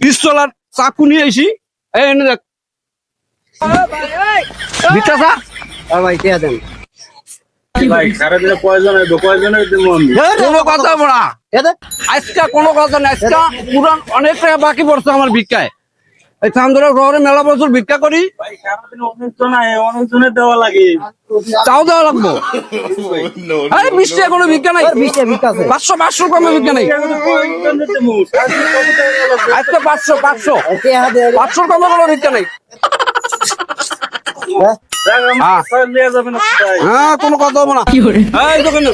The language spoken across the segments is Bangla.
পিস্তল আর চাকু নিয়ে এসি এনে দেখ। ভিক্ষা চা ভাই কে দেন? আজকা কোনো কথা নেই। আজকে পুরান অনেক টাকা বাকি পড়ছে আমার ভিক্ষায়। এই চান্দরা শহরে মেলা বছর ভিক্ষা করি। তাও দেওয়া লাগবো? আরে বিশ টাকা কোনো ভিক্ষা নাই। ভিক্ষা আছে। পাঁচশো পাঁচশো কমে ভিক্ষা নাই। আজকে পাঁচশো পাঁচশো। পাঁচশোর কমে কোনো ভিক্ষা নেই। হ্যাঁ। হ্যাঁ। কোনো কথা হব না। এই দোকানে।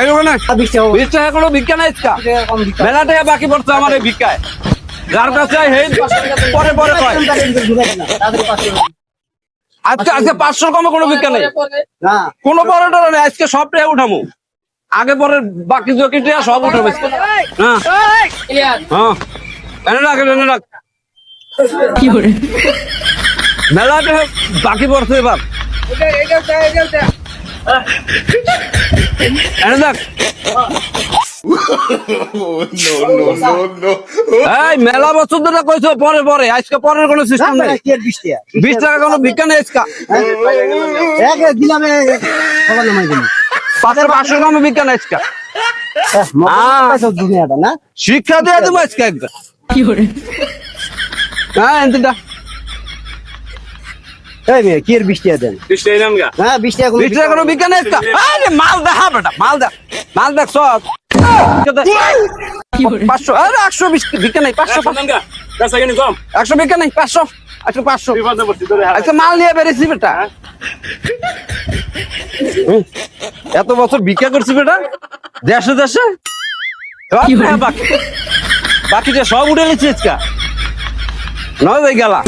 এই দোকানে। বিশ টাকা কোনো ভিক্ষা নাই আজকে। মেলা টাকা বাকি পড়ছে আমার এই ভিক্ষায়। যার কাছে হেই পরে পরে কয়। আজকে আজকে পাঁচশোর কমে কোনো ভিক্ষা নেই। না। কোনো পরে টরে নেই আজকে উঠামো। আগে পরে বাকি সব উঠাবে। হ্যাঁ হ্যাঁ। এনে রাখ এনে রাখ। মেলা টাকা বাকি পড়ছে এবার। মেলা বছর ধরে কইছো পরে পরে। আজকে পরের কোনো সিস্টেম নেই। বিশ টাকা কোনো ভিক্ষা নেই আজকে? দিলাম। পাঁচের পাঁচশো কমে ভিক্ষা নেই আজকে? সব দুনিয়াটা না? শিক্ষা দিয়ে দেবো আজকে একদম হ্যাঁ এনতিটা এই মেয়ে কি আর বিশ টাকা দেন বৃষ্টি নাম গা। হ্যাঁ বিশ টাকা বিশ টাকা কোনো আরে মাল দেখা বেটা মাল দেখ মাল দেখ সব পাঁচশো আরে একশো বিশ ভিক্ষা নেই পাঁচশো একশো ভিক্ষা নেই পাঁচশো একশো পাঁচশো। আজকে মাল নিয়ে বেরিয়েছি বেটা। এত বছর ভিক্ষা করছি বেটা। দেশে দেশে। সব টাকা বাকি বাকি যে সব উঠে নিচ্ছি আজকে। নয় গেলা।